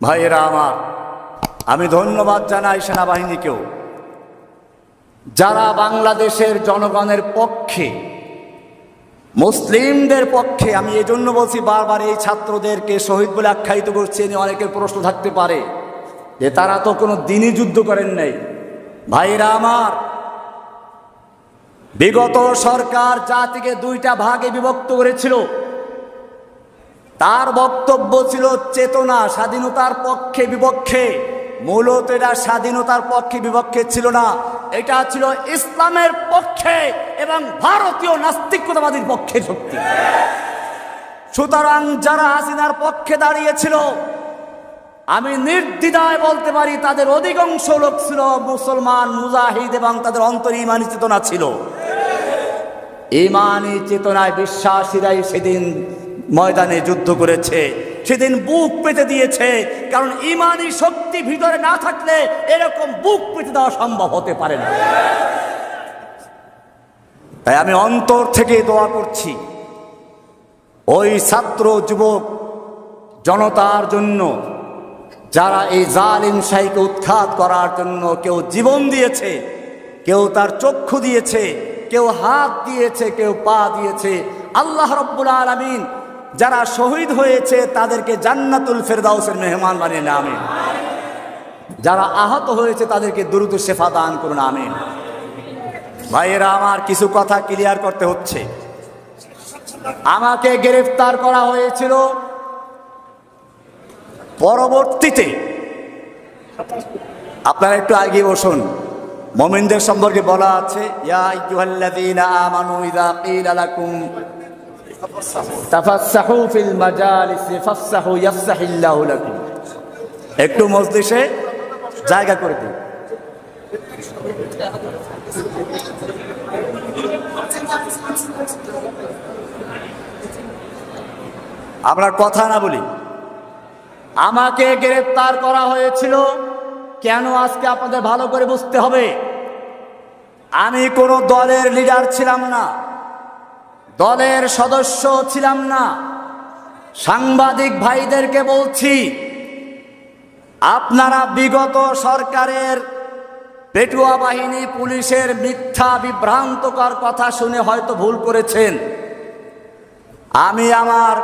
ভাইয়েরা আমার, আমি ধন্যবাদ জানাই সেনাবাহিনীকেও। যারা বাংলাদেশের জনগণের পক্ষে, মুসলিমদের পক্ষে, আমি এই জন্য বলছি বারবার এই ছাত্রদেরকে শহীদ বলে আখ্যায়িত করছি, এ নিয়ে অনেকের প্রশ্ন থাকতে পারে যে তারা তো কোনো দিনই যুদ্ধ করেন নাই। ভাইরা আমার, বিগত সরকার জাতিকে দুইটা ভাগে বিভক্ত করেছিল। তার বক্তব্য ছিল চেতনা, স্বাধীনতার পক্ষে বিপক্ষে। মূলত এটা স্বাধীনতার পক্ষে বিপক্ষে ছিল না। এটা ছিল ইসলামের পক্ষে এবং ভারতীয় নাস্তিকতাবাদীর পক্ষে শক্তি। সুতরাং যারা হাসিনার পক্ষে দাঁড়িয়েছিল, আমি নির্দ্বিধায় বলতে পারি তাদের অধিকাংশ লোক ছিল মুসলমান, মুজাহিদ এবং তাদের অন্তর ইমানি চেতনা ছিল। ইমানি চেতনায় বিশ্বাসীরাই সেদিন ময়দানে যুদ্ধ করেছে। সেদিন বুক পেতে দিয়েছে। কারণ ইমানি শক্তি ভিতরে না থাকলে এরকম বুক পেতে দেওয়া সম্ভব হতে পারে না। তাই আমি অন্তর থেকে দোয়া করছি। ওই ছাত্র যুবক জনতার জন্য, যারা এই জালিম শাহীকে উৎখাত করার জন্য কেউ জীবন দিয়েছে, কেউ তার চক্ষু দিয়েছে, কেউ হাত দিয়েছে, কেউ পা দিয়েছে, আল্লাহ রব্বুল আলমিন যারা শহীদ হয়েছে, তাদেরকে জান্নাতুল ফেরদাউসের মেহমান বানিয়ে না আমিন। যারা আহত হয়েছে, তাদেরকে দ্রুত শেফা দান করুন, আমিন। ভাইয়েরা, আমার কিছু কথা ক্লিয়ার করতে হচ্ছে। আমাকে গ্রেফতার করা হয়েছিল পরবর্তীতে। আপনারা একটু আগে বসুন। মোমিনদের সম্পর্কে বলা আছে, ইয়া ফিল মাজালিসি ইয়াফসাহিল্লাহু লাকুম। একটু মজলিসে জায়গা করে দিন। আমরা কথা না বলি। আমাকে গ্রেফতার করা হয়েছিল, কেন আজকে আপনাদের ভালো করে বুঝতে হবে? আমি কোনো দলের লিডার ছিলাম না। দলের সদস্য ছিলাম না। সাংবাদিক ভাইদেরকে বলছি, আপনারা বিগত সরকারের পেটুয়া বাহিনী পুলিশের মিথ্যা বিভ্রান্তকর কথা শুনে হয়তো ভুল করেছেন। আমি আমার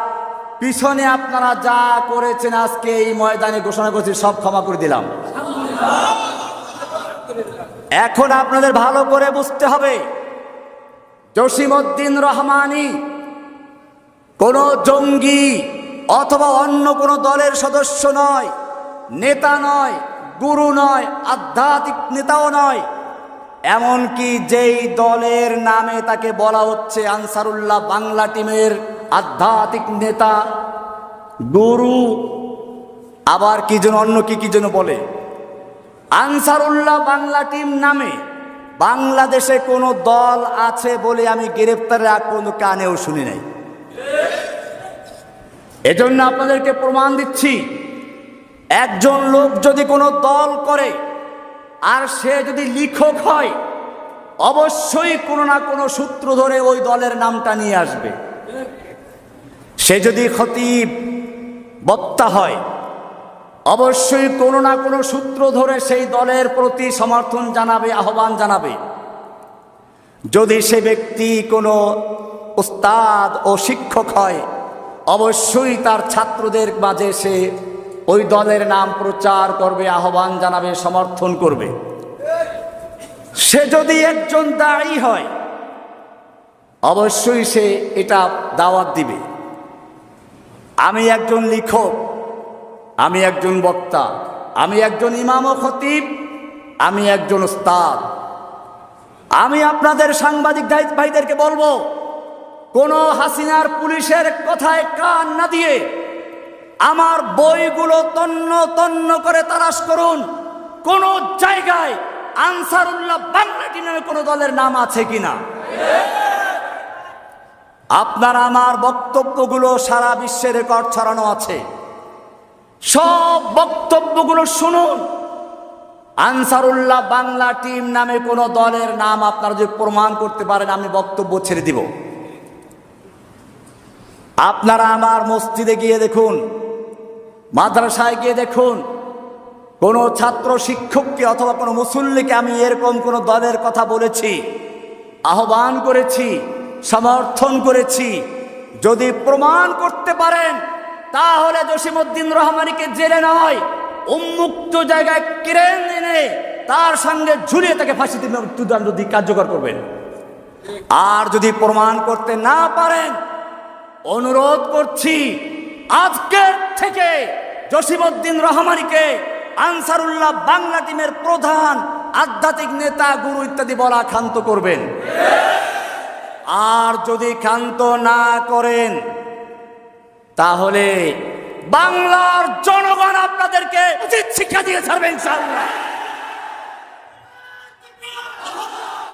পিছনে আপনারা যা করেছেন আজকে এই ময়দানে ঘোষণা করছি, সব ক্ষমা করে দিলাম। এখন আপনাদের ভালো করে বুঝতে হবে জসিমউদ্দিন রহমানি, কোন জঙ্গি অথবা অন্য কোনো দলের সদস্য নয়, নেতা নয়, গুরু নয়, আধ্যাত্মিক নেতাও নয়। এমনকি যেই দলের নামে তাকে বলা হচ্ছে আনসারুল্লাহ বাংলা টিমের আধ্যাত্মিক নেতা, গুরু, আবার কি যেন অন্য কি কি যেন বলে, আনসারুল্লাহ বাংলা টিম নামে বাংলাদেশে কোনো দল আছে বলে আমি গ্রেপ্তারের আগ পর্যন্ত কানেও শুনি নাই। এজন্য আপনাদেরকে প্রমাণ দিচ্ছি, একজন লোক যদি কোনো দল করে আর সে যদি লিখক হয়, অবশ্যই কোনো না কোনো সূত্র ধরে ওই দলের নামটা নিয়ে আসবে। সে যদি খতিব বক্তা হয় অবশ্যই কোনো না কোনো সূত্র ধরে সেই দলের প্রতি সমর্থন জানাবে, আহ্বান জানাবে। যদি সে ব্যক্তি কোনো উস্তাদ ও শিক্ষক হয়, অবশ্যই তার ছাত্রদের মাঝে সে ওই দলের নাম প্রচার করবে, আহ্বান জানাবে, সমর্থন করবে। সে যদি একজন দায়ী হয়, অবশ্যই সে এটা দাওয়াত দিবে। আমি একজন লিখক আমি একজন বক্তা, আমি একজন ইমাম ও খতিব, আমি একজন ওস্তাদ আমি আপনাদের সাংবাদিক ভাইদেরকে বলব, কোন হাসিনার পুলিশের কথায় কান না দিয়ে আমার বইগুলো তন্ন তন্ন করে তালাশ করুন। কোন জায়গায় আনসারুল্লাহ বাংলাটি নামে কোন দলের নাম আছে কিনা? আপনার আমার বক্তব্যগুলো সারা বিশ্বে রেকর্ড ছড়ানো আছে। সব বক্তব্যগুলো শুনুন। আনসারুল্লাহ বাংলা টিম নামে কোনো দলের নাম আপনারা যদি প্রমাণ করতে পারেন, আমি বক্তব্য ছেড়ে দিব। আপনারা আমার মসজিদে গিয়ে দেখুন, মাদ্রাসায় গিয়ে দেখুন, কোনো ছাত্র শিক্ষককে অথবা কোনো মুসল্লিকে আমি এরকম কোনো দলের কথা বলেছি, আহ্বান করেছি, সমর্থন করেছি, যদি প্রমাণ করতে পারেন তাহলে জসিমুদ্দিন রহমানিকে জেলে নয়, উন্মুক্ত জায়গায় ক্রেন এনে তার সঙ্গে ঝুলিয়ে তাকে ফাঁসিতে মৃত্যুদণ্ড দিয়ে কার্যকর করবেন। আর যদি প্রমাণ করতে না পারেন, অনুরোধ করছি, আজকের থেকে জসিমুদ্দিন রহমানিকে আনসারুল্লাহ বাংলা টিমের প্রধান আধ্যাত্মিক নেতা, গুরু ইত্যাদি বলা ক্ষান্ত করবেন। আর যদি ক্ষান্ত না করেন তাহলে বাংলার জনগণ আপনাদেরকে উচিত শিক্ষা দিয়ে ছাড়বেন ইনশাআল্লাহ।